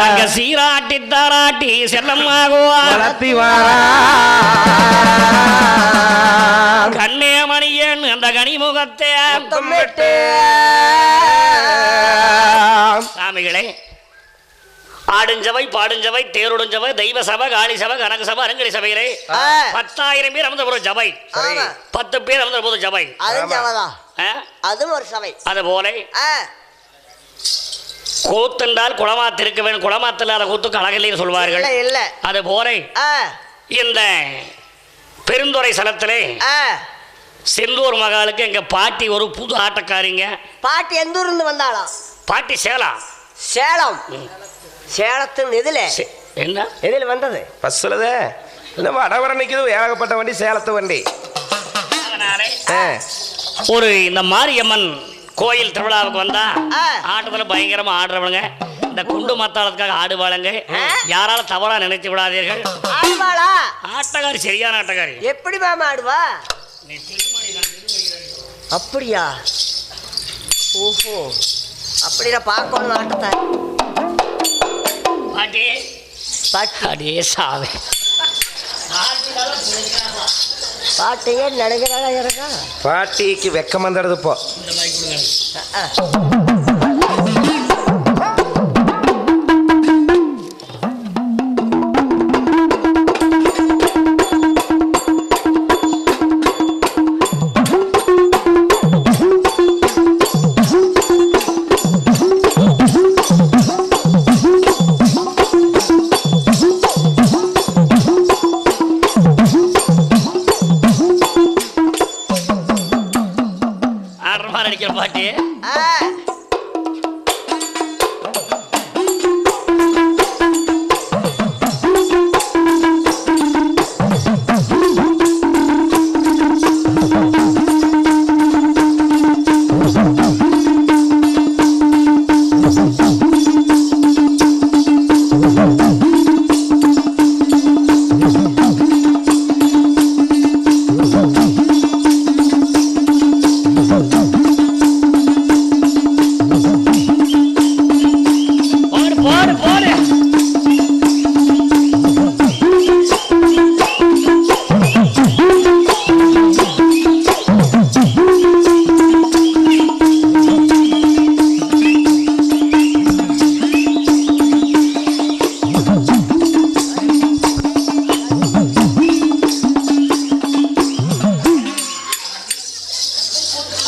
அங்க சீராட்டி தாராட்டி செல்லம்மாகுவா வளர்த்தி வாரா கண்ணே மணியன் அந்த கனிமுகத்தை சாமிகளே ஆடுஞ்சவை பாடுஞ்சவை தேருடுஞ்சவை தெய்வ சபை காளி சபை கனக சபை அரங்கடி ஆ. பத்தாயிரம் பேர் அமர்ந்த போது ஜபை. பத்து பேர் அமர்ந்த போது ஜபை? அதுவும் ஒரு சபை. அது போல கூத்தென்றால் குளமாத்திருக்க வேண்டும். குளமாத்தில்லாத கூத்துக்கு அழகில்லைன்னு சொல்வார்கள். இல்ல இல்ல. அது ஆ, இந்த பெருந்துறை சலத்திலே ஆ. செந்தூர் மகாலுக்கு எங்க பாட்டி ஒரு புது ஆட்டக்காரிங்க. பாட்டி எந்த ஊர்ல இருந்து வந்தாளாம் பாட்டி சேலா. சேலம். சேலத்தின் எதுல என்ன? எதில் வந்தது. பஸ்ஸுலதே இன்னும் வடவர நிற்குது ஏகப்பட்ட வண்டி சேலத்து வண்டி. ஒரு இந்த மாரியம்மன் கோயில் திருவிழாவுக்கு வந்தா. ஆட்டத்துல பயங்கரமா ஆடுறவங்க இந்த குண்டு மத்தாளத்துக்காக ஆடுவாளுங்க ஆ. யாராலும் தவறா நினைத்து விடாதீர்கள். ஆட்டக்காரி சரியான ஆட்டக்காரி. எப்படி மாமா ஆடுவா? அப்படியா? ஓஹோ. அப்படியா பார்க்கணும் ஆட்டத்தை பாட்டி. பாட்டி. அடே சாவே. பாட்டியே நடுகிறாளா இருக்கா பாட்டிக்கு வெக்கம் வந்துடுது இப்போ ಪಾಟಿ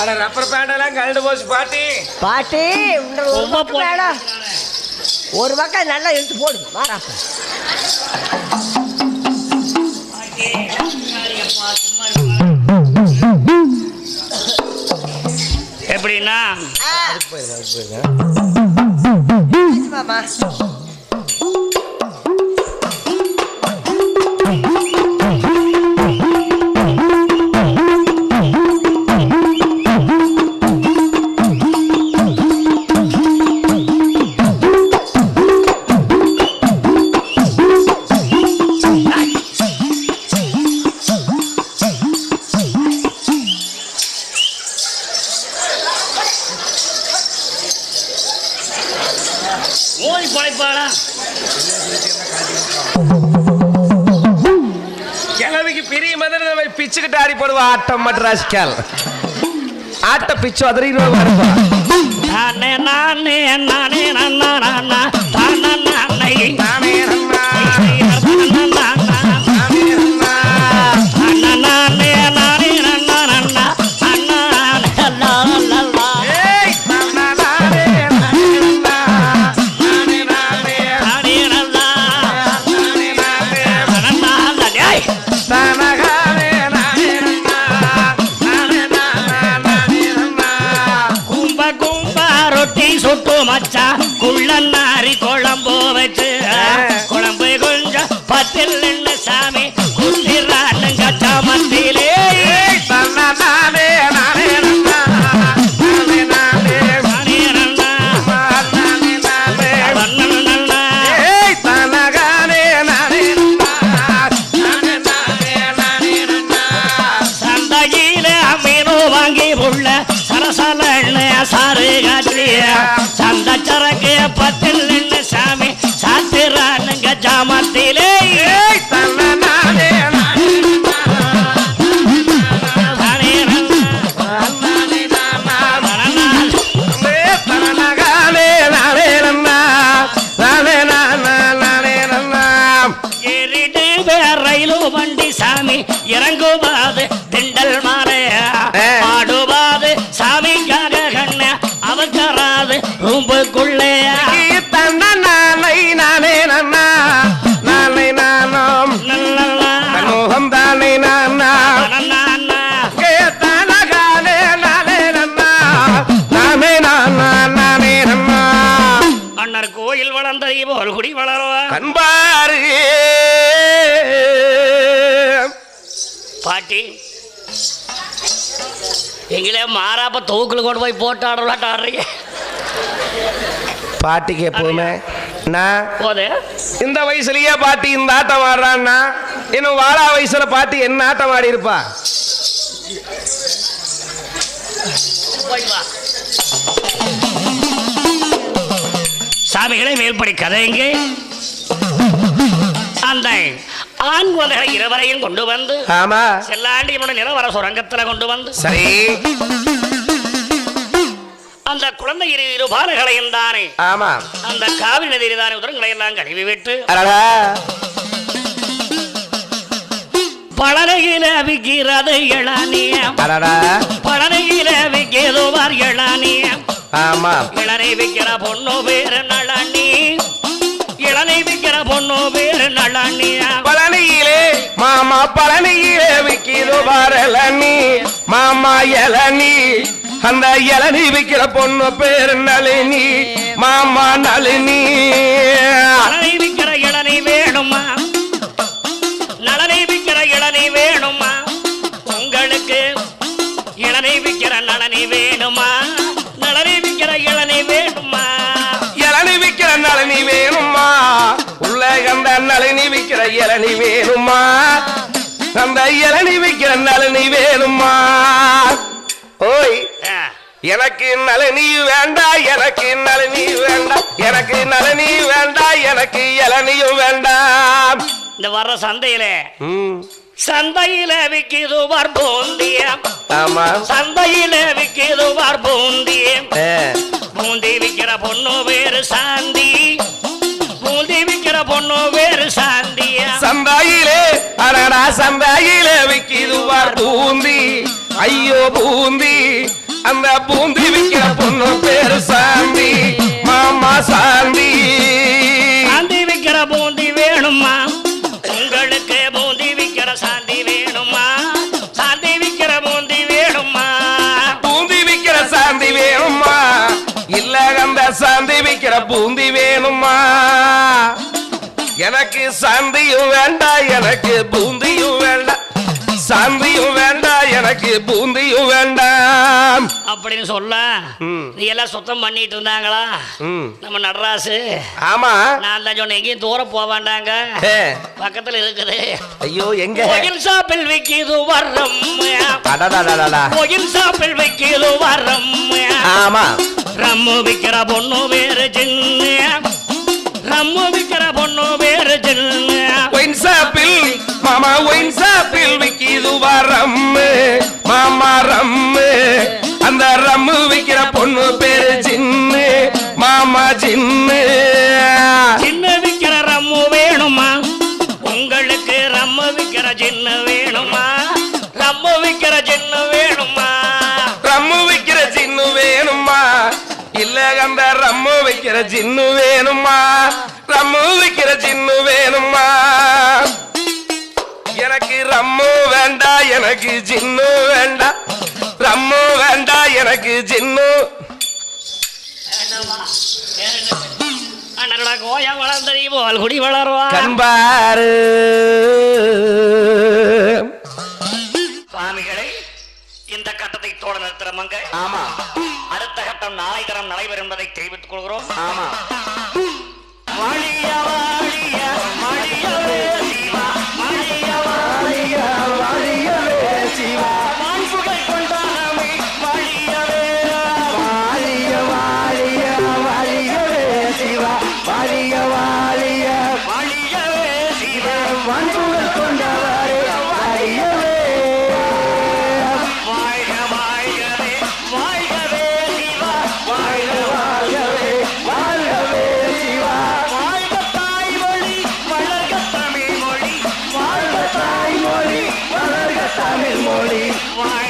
அட ரப்பர் பேண்டெல்லாம் கழண்டு போச்சு பாட்டி. பாட்டி போடு. ஒரு பக்கம் நல்லா இழுத்து போடு. மாறாப்ப எப்படின்னா? மாமா மதுரை நம்ம பிச்சுக்கிட்டு ஆடி போடுவா ஆட்டம் மட்ராஸ்கால் ஆட்ட பிச்சு அதறிடுவா வருவா. நானே நானே. மச்சா குள்ளன்னாரி குழம்பு வச்சு குழம்பு கொஞ்சம் பத்தில் ரயிலு வண்டி சாமி இறங்குவாது திண்டல் மாறைய ஏ. ஆடுவாது சாமிக்காக கண்ண அவசராது ரூம்புக்குள்ளே ஈ தன்னநானை நானே நன்னா. நானே நானாம். தன்னோகம் தானே நானா. கோயில் வளர்ந்த போல் குடி வளருவா கண்பாரு பாட்டி. எங்களே மாறாப்ப தூக்குல கொண்டு போய் போட்டு ஆடலாட்ட ஆடுறீங்க. பாட்டிக்கு எப்பவுமே நான் போதே. இந்த வயசுலயே பாட்டி இந்த ஆட்டம் ஆடுறான்னா இன்னும் வாழா வயசுல பாட்டி என்ன ஆட்டம் ஆடி இருப்பா சாமிகளை மேல்படி கதைங்க அந்த ஆண் குழந்தைகளை இருவரையும் கொண்டு வந்து ஆமா. செல்லாண்டி நிலவர சுரங்கத்துல கொண்டு வந்து சரி. அந்த குழந்தை இரு இரு பாலகளையும் தானே ஆமா. அந்த காவிரி நதியில் தானே உதரங்களை எல்லாம் கழுவி விட்டு பழனையில விற்கிறது இளநியம் பழனையில விற்கிறதுவார் இளநியம் ஆமா. இளனை விற்கிற பொண்ணு பேரு நளனி பழனியிலே விக்கிது பாரலனி மாமா இளநி. அந்த இளநி விக்கிற பொண்ணு பேரு நளினி மாமா நளினி. நலனை விற்கிற இளனை வேணுமா? நலனை விற்கிற இளனை வேணுமா? உங்களுக்கு இளனை விற்கிற நலனை வேணுமா? நலனை விற்கிற இளனை வேணுமா? இளநி விக்கிற நளினி வேணுமா? உள்ள அந்த நளினி விக்கிற இளநி வேணுமா? அந்த இளநி விக்கிற நளினி வேணுமா ஓய் எனக்கு நளினி வேண்டாம் எனக்கு நளினி வேண்டாம் எனக்கு நளினி வேண்டாம் எனக்கு இளநியும் வேண்டாம் இந்த வர்ற சந்தையில சந்தையில விற்கிது வார் பூந்தியம் ஆமா. சந்தையில விற்கிது வார் பூந்தியம் பூந்தி விற்கிற பொண்ணு பேரு சாந்தி. பூந்தி விற்கிற பொண்ணு அடடா சந்தையிலே விக்கிதுவார் பூந்தி? ஐயோ பூந்தி. அந்த பூந்தி விக்கிற பொண்ணு பேரு சாந்தி. மாமா சாந்தி. சாந்தி விற்கிற பூந்தி வேணுமா? உங்களுக்கு பூந்தி விற்கிற சாந்தி வேணுமா? சாந்தி விற்கிற பூந்தி வேணுமா? பூந்தி விக்கிற சாந்தி வேணுமா? இல்ல அந்த சாந்தி விக்கிற பூந்தி வேணுமா எனக்கு சாந்தியும் வேண்டாம் எனக்கு பூந்தியும் வேண்டாம் சாந்தியும் வேண்டாம் எனக்கு பூந்தியும் வேண்டாம் அப்படின்னு சொல்ல. நீ எல்லாம் சுத்தம் பண்ணிட்டு இருந்தாங்களா. நம்ம நடராசு. ஆமா. நான் தான் சொன்னேன் எங்கேயும் தூர போக வேண்டாங்க. ஏ, பக்கத்துல இருக்குது. ஐயோ எங்க? கோயில் ஷாப்பில் விற்கிது வர்றம். கோயில் ஷாப்பில் விற்கிது வர்றம் ஆமா. ரம்மு விற்கிற பொண்ணு பேரு சின்ன. நம்ம விக்கிற பொண்ணு பேரு சின்ன ஒயின் சாப்பில் மாமா ஒயின் சாப்பில் விக்கிது வரம். ரம்மு வைக்கிற சின்னு வேணுமா ரம்மு வைக்கிற சின்னு வேணுமா எனக்கு ரம்மு வேண்டாம் எனக்கு சின்னு வேண்டாம் ரம்மு வேண்டாம் எனக்கு அண்ணனோட கோயா வளர்ந்தறி போல் குடி வளருவா கண்பாரு கட்டத்தை தோட நிறுத்துறமங்க ஆமா. அடுத்த கட்டம் நாளை தரம் நடைபெறும் என்பதை தெரிவித்துக் கொள்கிறோம். ஆமா. வாழிய வாழிய மழியவே memory.